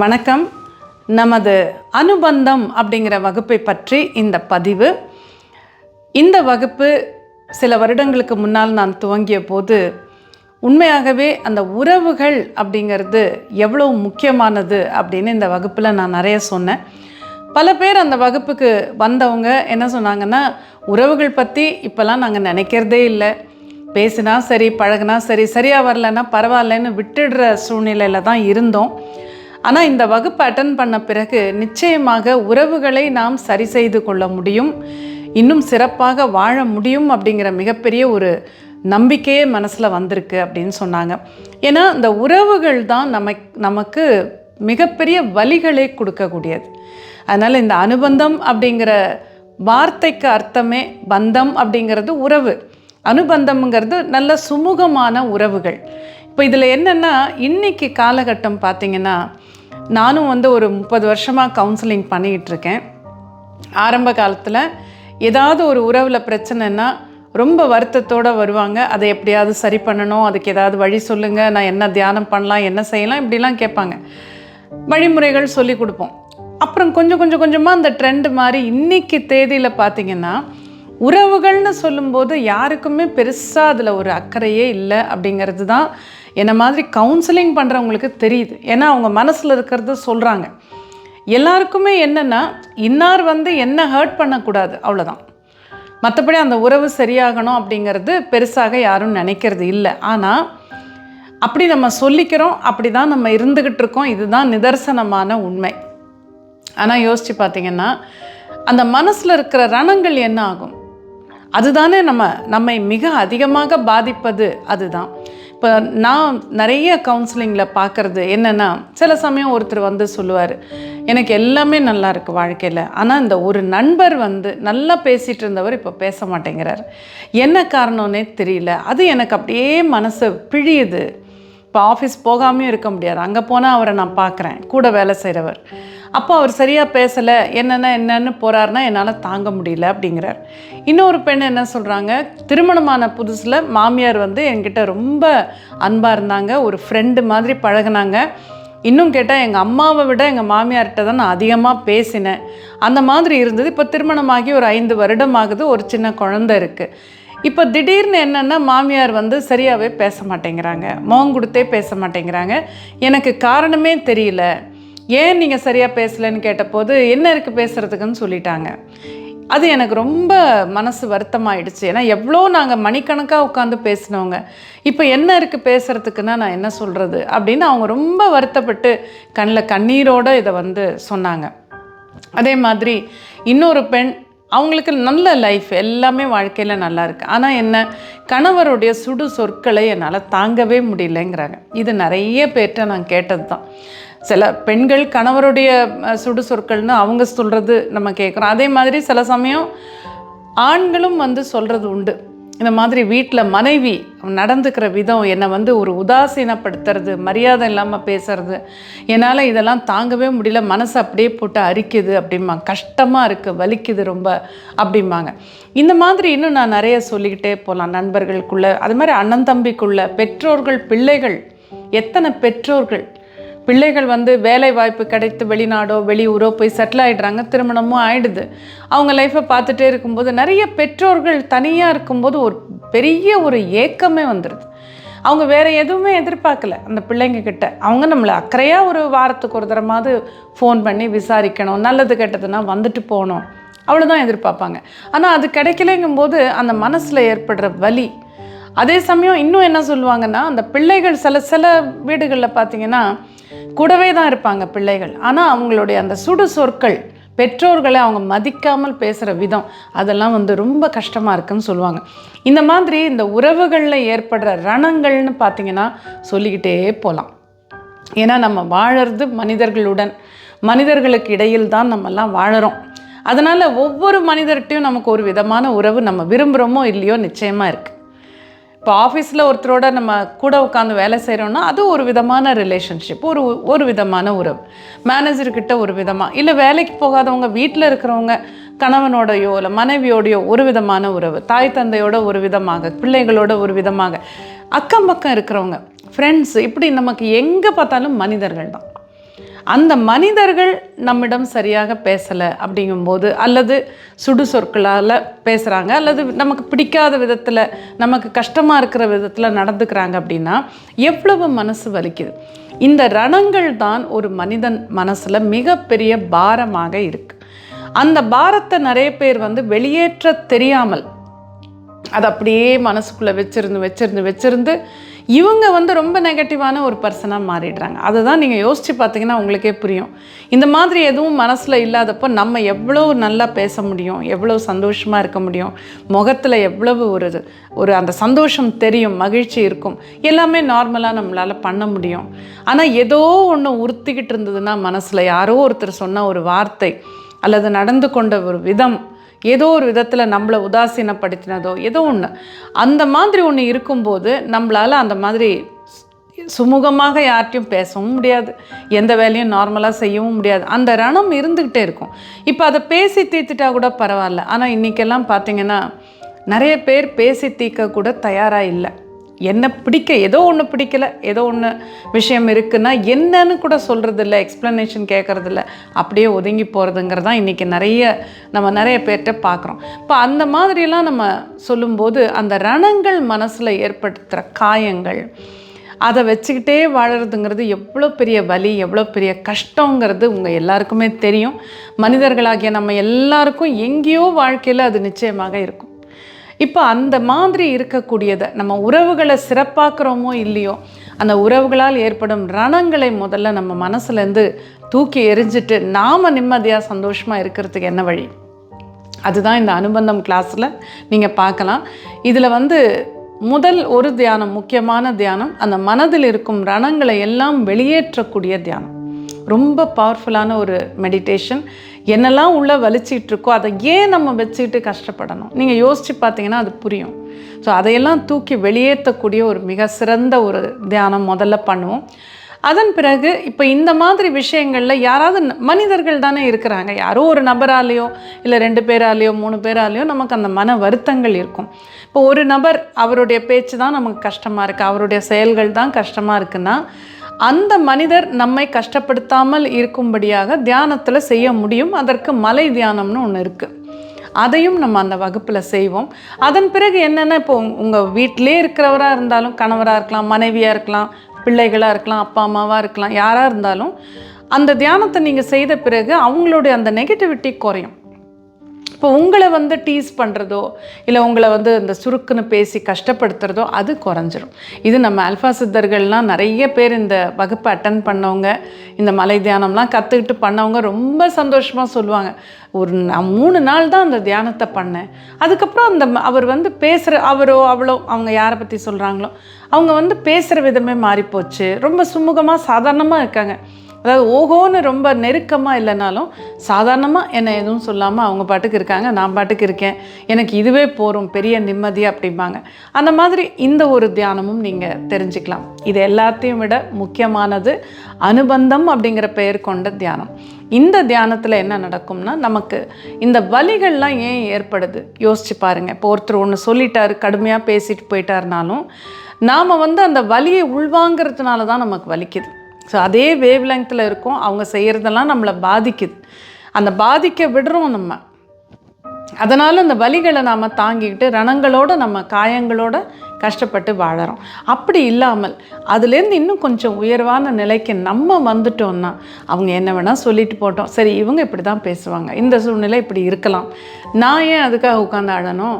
வணக்கம். நமது அனுபந்தம் அப்படிங்கிற வகுப்பை பற்றி இந்த பதிவு. இந்த வகுப்பு சில வருடங்களுக்கு முன்னால் நான் துவங்கிய போது உண்மையாகவே அந்த உறவுகள் அப்படிங்கிறது எவ்வளோ முக்கியமானது அப்படின்னு இந்த வகுப்பில் நான் நிறைய சொன்னேன். பல பேர் அந்த வகுப்புக்கு வந்தவங்க என்ன சொன்னாங்கன்னா உறவுகள் பற்றி இப்போல்லாம் நாங்கள் நினைக்கிறதே இல்லை. பேசினா சரி பழகுனா சரி சரியாக வரலன்னா பரவாயில்லன்னு விட்டுடுற சூழ்நிலையில் தான் இருந்தோம். ஆனால் இந்த வகுப்பு அட்டன் பண்ண பிறகு நிச்சயமாக உறவுகளை நாம் சரி செய்து கொள்ள முடியும். இன்னும் சிறப்பாக வாழ முடியும் அப்படிங்கிற மிகப்பெரிய ஒரு நம்பிக்கையே மனசில் வந்திருக்கு அப்படின்னு சொன்னாங்க. ஏன்னா இந்த உறவுகள் தான் நமக் நமக்கு மிகப்பெரிய வழிகளே கொடுக்கக்கூடியது. அதனால் இந்த அனுபந்தம் அப்படிங்கிற வார்த்தைக்கு அர்த்தமே பந்தம் அப்படிங்கிறது உறவு. அனுபந்தம்ங்கிறது நல்ல சுமூகமான உறவுகள். இப்போ இதில் என்னென்னா இன்னைக்கு காலகட்டம் பார்த்திங்கன்னா நானும் வந்து ஒரு முப்பது வருஷமாக கவுன்சிலிங் பண்ணிக்கிட்டு இருக்கேன் ஆரம்ப காலத்தில் ஏதாவது ஒரு உறவில் பிரச்சனைன்னா ரொம்ப வருத்தத்தோடு வருவாங்க. அதை எப்படியாவது சரி பண்ணணும் அதுக்கு ஏதாவது வழி சொல்லுங்கள் நான் என்ன தியானம் பண்ணலாம் என்ன செய்யலாம் இப்படிலாம் கேட்பாங்க. வழிமுறைகள் சொல்லி கொடுப்போம். அப்புறம் கொஞ்சம் கொஞ்சம் கொஞ்சமாக அந்த ட்ரெண்டு மாதிரி இன்றைக்கி தேதியில் பார்த்தீங்கன்னா உறவுகள்னு சொல்லும்போது யாருக்குமே பெருசாக அதில் ஒரு அக்கறையே இல்லை அப்படிங்கிறது தான் என்னை மாதிரி கவுன்சிலிங் பண்ணுறவங்களுக்கு தெரியுது. ஏன்னா அவங்க மனசில் இருக்கிறது சொல்கிறாங்க எல்லாருக்குமே என்னென்னா இன்னார் வந்து என்ன ஹர்ட் பண்ணக்கூடாது அவ்வளோதான் மற்றபடி அந்த உறவு சரியாகணும் அப்படிங்கிறது பெருசாக யாரும் நினைக்கிறது இல்லை. ஆனால் அப்படி நம்ம சொல்லிக்கிறோம் அப்படி தான் நம்ம இருந்துக்கிட்டு இருக்கோம். இதுதான் நிதர்சனமான உண்மை. ஆனால் யோசித்து பார்த்தீங்கன்னா அந்த மனசில் இருக்கிற ரணங்கள் என்ன ஆகும்? அதுதானே நம்ம நம்மை மிக அதிகமாக பாதிப்பது. அதுதான். இப்போ நான் நிறைய கவுன்சிலிங்கில் பார்க்குறது என்னென்னா சில சமயம் ஒருத்தர் வந்து சொல்லுவார் எனக்கு எல்லாமே நல்லா இருக்குது வாழ்க்கையில். ஆனால் இந்த ஒரு நண்பர் வந்து நல்லா பேசிகிட்டு இருந்தவர் இப்போ பேச மாட்டேங்கிறார். என்ன காரணம்னே தெரியல. அது எனக்கு அப்படியே மனசை பிழியுது. இப்போ ஆஃபீஸ் போகாமையும் இருக்க முடியாது. அங்கே போனால் அவரை நான் பார்க்குறேன் கூட வேலை செய்கிறவர் அப்போ அவர் சரியாக பேசலை என்னென்ன என்னன்னு போகிறாருன்னா என்னால் தாங்க முடியல அப்படிங்கிறார். இன்னொரு பெண் என்ன சொல்கிறாங்க திருமணமான புதுசில் மாமியார் வந்து என்கிட்ட ரொம்ப அன்பாக இருந்தாங்க ஒரு ஃப்ரெண்டு மாதிரி பழகுனாங்க. இன்னும் கேட்டால் எங்கள் அம்மாவை விட எங்கள் மாமியார்கிட்ட தான் நான் அதிகமாக பேசினேன். அந்த மாதிரி இருந்தது. இப்போ திருமணமாகி ஒரு ஐந்து வருடம் ஆகுது ஒரு சின்ன குழந்த இருக்குது இப்போ திடீர்னு என்னென்னா மாமியார் வந்து சரியாகவே பேச மாட்டேங்கிறாங்க. முகம் கொடுத்தே பேச மாட்டேங்கிறாங்க. எனக்கு காரணமே தெரியல. ஏன் நீங்கள் சரியாக பேசலைன்னு கேட்டபோது என்ன இருக்குது பேசுகிறதுக்குன்னு சொல்லிட்டாங்க. அது எனக்கு ரொம்ப மனசு வருத்தமாயிடுச்சு. ஏன்னா எவ்வளோ நாங்கள் மணிக்கணக்காக உட்காந்து பேசினவங்க இப்போ என்ன இருக்குது பேசுகிறதுக்குன்னா நான் என்ன சொல்கிறது அப்படின்னு அவங்க ரொம்ப வருத்தப்பட்டு கண்ணில் கண்ணீரோடு இதை வந்து சொன்னாங்க. அதே மாதிரி இன்னொரு பெண் அவங்களுக்கு நல்ல லைஃப் எல்லாமே வாழ்க்கையில் நல்லா இருக்குது ஆனால் என்ன கணவருடைய சுடு சொற்களை என்னால் தாங்கவே முடியலைங்கிறாங்க. இது நிறைய பேர்கிட்ட நான் கேட்டது தான் சில பெண்கள் கணவருடைய சுடு சொற்கள்னு அவங்க சொல்கிறது நம்ம கேட்குறோம் அதே மாதிரி சில சமயம் ஆண்களும் வந்து சொல்கிறது உண்டு. இந்த மாதிரி வீட்டில் மனைவி நடந்துக்கிற விதம் என்னை வந்து ஒரு உதாசீனப்படுத்துறது மரியாதை இல்லாமல் பேசுறது. என்னால் இதெல்லாம் தாங்கவே முடியல. மனசு அப்படியே போட்டு அரிக்குது அப்படிம்பாங்க. கஷ்டமாக இருக்குது வலிக்குது ரொம்ப அப்படிம்பாங்க. இந்த மாதிரி இன்னும் நான் நிறைய சொல்லிக்கிட்டே போகலாம் நண்பர்களுக்குள்ளே அது மாதிரி அண்ணன் தம்பிக்குள்ள பெற்றோர்கள் பிள்ளைகள் எத்தனை பெற்றோர்கள் பிள்ளைகள் வந்து வேலை வாய்ப்பு கிடைத்து வெளிநாடோ வெளியூரோ போய் செட்டில் ஆகிடுறாங்க திருமணமும் ஆயிடுது. அவங்க லைஃப்பை பார்த்துட்டே இருக்கும்போது நிறைய பெற்றோர்கள் தனியாக இருக்கும்போது ஒரு பெரிய ஒரு ஏக்கமே வந்துடுது அவங்க வேறு எதுவுமே எதிர்பார்க்கல அந்த பிள்ளைங்க கிட்ட. அவங்க நம்மளை அக்கறையாக ஒரு வாரத்துக்கு ஒரு தரமாவது ஃபோன் பண்ணி விசாரிக்கணும் நல்லது கெட்டதுன்னா வந்துட்டு போகணும். அவ்வளோதான் எதிர்பார்ப்பாங்க. ஆனால் அது கிடைக்கலைங்கும்போது அந்த மனசில் ஏற்படுற வலி அதே சமயம் இன்னும் என்ன சொல்லுவாங்கன்னா அந்த பிள்ளைகள் சில சில வீடுகளில் பார்த்தீங்கன்னா கூடவே தான் இருப்பாங்க பிள்ளைகள். ஆனால் அவங்களுடைய அந்த சுடு சொற்கள் பெற்றோர்களை அவங்க மதிக்காமல் பேசுகிற விதம் அதெல்லாம் வந்து ரொம்ப கஷ்டமாக இருக்குன்னு சொல்லுவாங்க. இந்த மாதிரி இந்த உறவுகளில் ஏற்படுற ரணங்கள்னு பார்த்தீங்கன்னா சொல்லிக்கிட்டே போகலாம் ஏன்னா நம்ம வாழறது மனிதர்களுடன் மனிதர்களுக்கு இடையில் தான் நம்மெல்லாம் வாழறோம். அதனால் ஒவ்வொரு மனிதர்கிட்டையும் நமக்கு ஒரு விதமான உறவு நம்ம விரும்புகிறோமோ இல்லையோ நிச்சயமாக இருக்குது இப்போ ஆஃபீஸில் ஒருத்தரோட நம்ம கூட உட்காந்து வேலை செய்கிறோன்னா அது ஒரு விதமான ரிலேஷன்ஷிப் ஒரு ஒரு விதமான உறவு. மேனேஜர்கிட்ட ஒரு விதமாக இல்லை வேலைக்கு போகாதவங்க வீட்டில் இருக்கிறவங்க கணவனோடையோ இல்லை மனைவியோடையோ ஒரு விதமான உறவு. தாய் தந்தையோட ஒரு விதமாக பிள்ளைகளோட ஒரு விதமாக. அக்கம் பக்கம் இருக்கிறவங்க ஃப்ரெண்ட்ஸ் இப்படி நமக்கு எங்கே பார்த்தாலும் மனிதர்கள் தான் அந்த மனிதர்கள் நம்மிடம் சரியாக பேசலை அப்படிங்கும்போது அல்லது சுடு சொற்களால் பேசுகிறாங்க அல்லது நமக்கு பிடிக்காத விதத்தில் நமக்கு கஷ்டமாக இருக்கிற விதத்தில் நடந்துக்கிறாங்க அப்படின்னா எவ்வளவு மனசு வலிக்குது? இந்த ரணங்கள் தான் ஒரு மனிதன் மனசில் மிகப்பெரிய பாரமாக இருக்குது அந்த பாரத்தை நிறைய பேர் வந்து வெளியேற்ற தெரியாமல் அதை அப்படியே மனசுக்குள்ளே வச்சிருந்து வச்சிருந்து வச்சிருந்து இவங்க வந்து ரொம்ப நெகட்டிவான ஒரு பர்சனாக மாறிடுறாங்க. அதை தான் நீங்கள் யோசித்து பார்த்தீங்கன்னா உங்களுக்கே புரியும். இந்த மாதிரி எதுவும் மனசில் இல்லாதப்போ நம்ம எவ்வளோ நல்லா பேச முடியும் எவ்வளோ சந்தோஷமாக இருக்க முடியும் முகத்தில் எவ்வளவு ஒரு ஒரு அந்த சந்தோஷம் தெரியும் மகிழ்ச்சி இருக்கும் எல்லாமே நார்மலாக நம்மளால் பண்ண முடியும். ஆனால் ஏதோ ஒன்று உறுத்திக்கிட்டு இருந்ததுன்னா மனசில் யாரோ ஒருத்தர் சொன்ன ஒரு வார்த்தை அல்லது நடந்து கொண்ட ஒரு விதம் ஏதோ ஒரு விதத்தில் நம்மளை உதாசீனப்படுத்தினதோ ஏதோ ஒன்று அந்த மாதிரி ஒன்று இருக்கும்போது நம்மளால் அந்த மாதிரி சுமூகமாக யார்ட்டையும் பேசவும் முடியாது. எந்த வேலையும் நார்மலாக செய்யவும் முடியாது. அந்த ரணம் இருந்துக்கிட்டே இருக்கும். இப்போ அதை பேசி தீர்த்துட்டா கூட பரவாயில்ல. ஆனால் இன்றைக்கெல்லாம் பார்த்தீங்கன்னா நிறைய பேர் பேசி தீர்க்க கூட தயாராக இல்லை. என்ன பிடிக்க ஏதோ ஒன்று பிடிக்கல ஏதோ ஒன்று விஷயம் இருக்குன்னா என்னன்னு கூட சொல்கிறதில்ல எக்ஸ்ப்ளனேஷன் கேட்குறதில்ல அப்படியே ஒதுங்கி போகிறதுங்கிறது தான் இன்றைக்கி நிறைய நம்ம நிறைய பேர்கிட்ட பார்க்குறோம் இப்போ அந்த மாதிரிலாம் நம்ம சொல்லும்போது அந்த ரணங்கள் மனசில் ஏற்படுத்துகிற காயங்கள் அதை வச்சுக்கிட்டே வாழறதுங்கிறது எவ்வளோ பெரிய வலி எவ்வளோ பெரிய கஷ்டங்கிறது உங்கள் எல்லாருக்குமே தெரியும். மனிதர்களாகிய நம்ம எல்லாருக்கும் எங்கேயோ வாழ்க்கையில் அது நிச்சயமாக இருக்கும். இப்போ அந்த மாதிரி இருக்கக்கூடியதை நம்ம உறவுகளை சிறப்பாக்குறோமோ இல்லையோ அந்த உறவுகளால் ஏற்படும் ரணங்களை முதல்ல நம்ம மனசுலேருந்து தூக்கி எரிஞ்சிட்டு நாம் நிம்மதியாக சந்தோஷமாக இருக்கிறதுக்கு என்ன வழி? அதுதான் இந்த அனுபந்தம் கிளாஸில் நீங்கள் பார்க்கலாம். இதில் வந்து முதல் ஒரு தியானம் முக்கியமான தியானம் அந்த மனதில் இருக்கும் ரணங்களை எல்லாம் வெளியேற்றக்கூடிய தியானம். ரொம்ப பவர்ஃபுல்லான ஒரு மெடிடேஷன் என்னெல்லாம் உள்ளே வலிச்சிட்டு இருக்கோ அதை ஏன் நம்ம வச்சுக்கிட்டு கஷ்டப்படணும்? நீங்கள் யோசித்து பார்த்தீங்கன்னா அது புரியும். ஸோ அதையெல்லாம் தூக்கி வெளியேற்றக்கூடிய ஒரு மிக சிறந்த ஒரு தியானம் முதல்ல பண்ணுவோம். அதன் பிறகு இப்போ இந்த மாதிரி விஷயங்களில் யாராவது மனிதர்கள் தானே இருக்கிறாங்க. யாரோ ஒரு நபராலேயோ இல்லை ரெண்டு பேராலேயோ மூணு பேராலேயோ நமக்கு அந்த மன வருத்தங்கள் இருக்கும். இப்போ ஒரு நபர் அவருடைய பேச்சு தான் நமக்கு கஷ்டமாக இருக்குது அவருடைய செயல்கள் தான் கஷ்டமாக இருக்குன்னா அந்த மனிதர் நம்மை கஷ்டப்படுத்தாமல் இருக்கும்படியாக தியானத்தில் செய்ய முடியும். அதற்கு மலை தியானம்னு ஒன்று இருக்குது அதையும் நம்ம அந்த வகுப்பில் செய்வோம். அதன் பிறகு என்னென்னா இப்போ உங்கள் வீட்டிலே இருக்கிறவராக இருந்தாலும் கணவராக இருக்கலாம் மனைவியாக இருக்கலாம் பிள்ளைகளாக இருக்கலாம் அப்பா அம்மாவாக இருக்கலாம் யாராக இருந்தாலும் அந்த தியானத்தை நீங்கள் செய்த பிறகு அவங்களுடைய அந்த நெகட்டிவிட்டி குறையும். இப்போ உங்களை வந்து டீஸ் பண்ணுறதோ இல்லை உங்களை வந்து இந்த சுருக்குன்னு பேசி கஷ்டப்படுத்துகிறதோ அது குறைஞ்சிரும். இது நம்ம அல்ஃபா சித்தர்கள்லாம் நிறைய பேர் இந்த வகுப்பை அட்டன் பண்ணவங்க இந்த மலை தியானம்லாம் கற்றுக்கிட்டு பண்ணவங்க ரொம்ப சந்தோஷமாக சொல்லுவாங்க. ஒரு நான் மூணு நாள் தான் அந்த தியானத்தை பண்ணேன். அதுக்கப்புறம் அந்த அவர் வந்து பேசுகிற அவரோ அவளோ அவங்க யாரை பற்றி சொல்கிறாங்களோ அவங்க வந்து பேசுகிற விதமே மாறிப்போச்சு. ரொம்ப சுமூகமாக சாதாரணமாக இருக்காங்க. அதாவது ஓகோன்னு ரொம்ப நெருக்கமாக இல்லைனாலும் சாதாரணமாக என்னை எதுவும் சொல்லாமல் அவங்க பாட்டுக்கு இருக்காங்க நான் பாட்டுக்கு இருக்கேன் எனக்கு இதுவே போரும் பெரிய நிம்மதி அப்படிம்பாங்க. அந்த மாதிரி இந்த ஒரு தியானமும் நீங்கள் தெரிஞ்சுக்கலாம். இது எல்லாத்தையும் விட முக்கியமானது அனுபந்தம் அப்படிங்கிற பெயர் கொண்ட தியானம். இந்த தியானத்தில் என்ன நடக்கும்னா நமக்கு இந்த வலிகள்லாம் ஏன் ஏற்படுது? யோசிச்சு பாருங்கள் இப்போ ஒருத்தர் ஒன்று சொல்லிட்டாரு கடுமையாக பேசிட்டு போயிட்டாருனாலும் நாம் வந்து அந்த வலியை உள்வாங்கிறதுனால தான் நமக்கு வலிக்குது. ஸோ அதே வேவ் லெங்த்தில் இருக்கும். அவங்க செய்கிறதெல்லாம் நம்மளை பாதிக்குது. அந்த பாதிக்க விடுறோம் நம்ம. அதனால் அந்த வலிகளை நாம் தாங்கிக்கிட்டு ரணங்களோட நம்ம காயங்களோட கஷ்டப்பட்டு வாழறோம். அப்படி இல்லாமல் அதுலேருந்து இன்னும் கொஞ்சம் உயர்வான நிலைக்கு நம்ம வந்துட்டோம்னா அவங்க என்ன வேணால் சொல்லிட்டு போட்டோம். சரி இவங்க இப்படி தான் பேசுவாங்க. இந்த சூழ்நிலை இப்படி இருக்கலாம். நான் ஏன் அதுக்காக உட்காந்து அழணும்?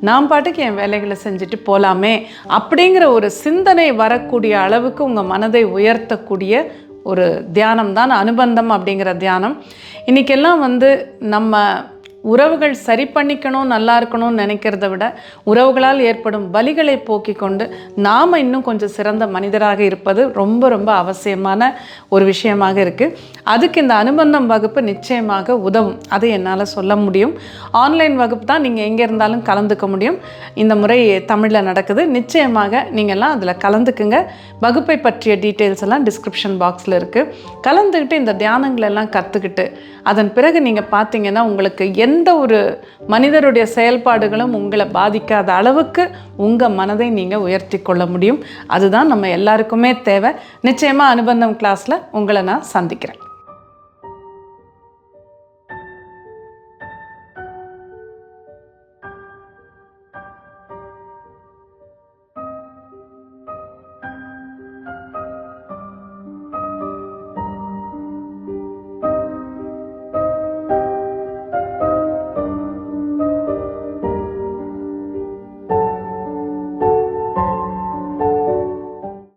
நான் பாட்டுக்கு என் வேலைகளை செஞ்சுட்டு போகலாமே அப்படிங்கிற ஒரு சிந்தனை வரக்கூடிய அளவுக்கு உங்கள் மனதை உயர்த்தக்கூடிய ஒரு தியானம் தான் அனுபந்தம் அப்படிங்கிற தியானம். இன்றைக்கெல்லாம் வந்து நம்ம உறவுகள் சரி பண்ணிக்கணும் நல்லா இருக்கணும்னு நினைக்கிறத விட உறவுகளால் ஏற்படும் வலிகளை போக்கிக் கொண்டு நாம் இன்னும் கொஞ்சம் சிறந்த மனிதராக இருப்பது ரொம்ப ரொம்ப அவசியமான ஒரு விஷயமாக இருக்குது அதுக்கு இந்த அனுபந்தம் வகுப்பு நிச்சயமாக உதவும். அது என்னால் சொல்ல முடியும். ஆன்லைன் வகுப்பு தான் நீங்கள் எங்கே இருந்தாலும் கலந்துக்க முடியும். இந்த முறை தமிழில் நடக்குது. நிச்சயமாக நீங்கள்லாம் அதில் கலந்துக்குங்க. வகுப்பை பற்றிய டீட்டெயில்ஸ் எல்லாம் டிஸ்கிரிப்ஷன் பாக்ஸில் இருக்குது கலந்துக்கிட்டு இந்த தியானங்களெல்லாம் கற்றுக்கிட்டு அதன் பிறகு நீங்கள் பார்த்தீங்கன்னா உங்களுக்கு எந்த எந்த ஒரு மனிதருடைய செயல்பாடுகளும் உங்களை பாதிக்காத அளவுக்கு உங்கள் மனதை நீங்கள் உயர்த்தி கொள்ள முடியும். அதுதான் நம்ம எல்லாருக்குமே தேவை. நிச்சயமாக அனுபந்தம் கிளாஸில் உங்களை நான் சந்திக்கிறேன்.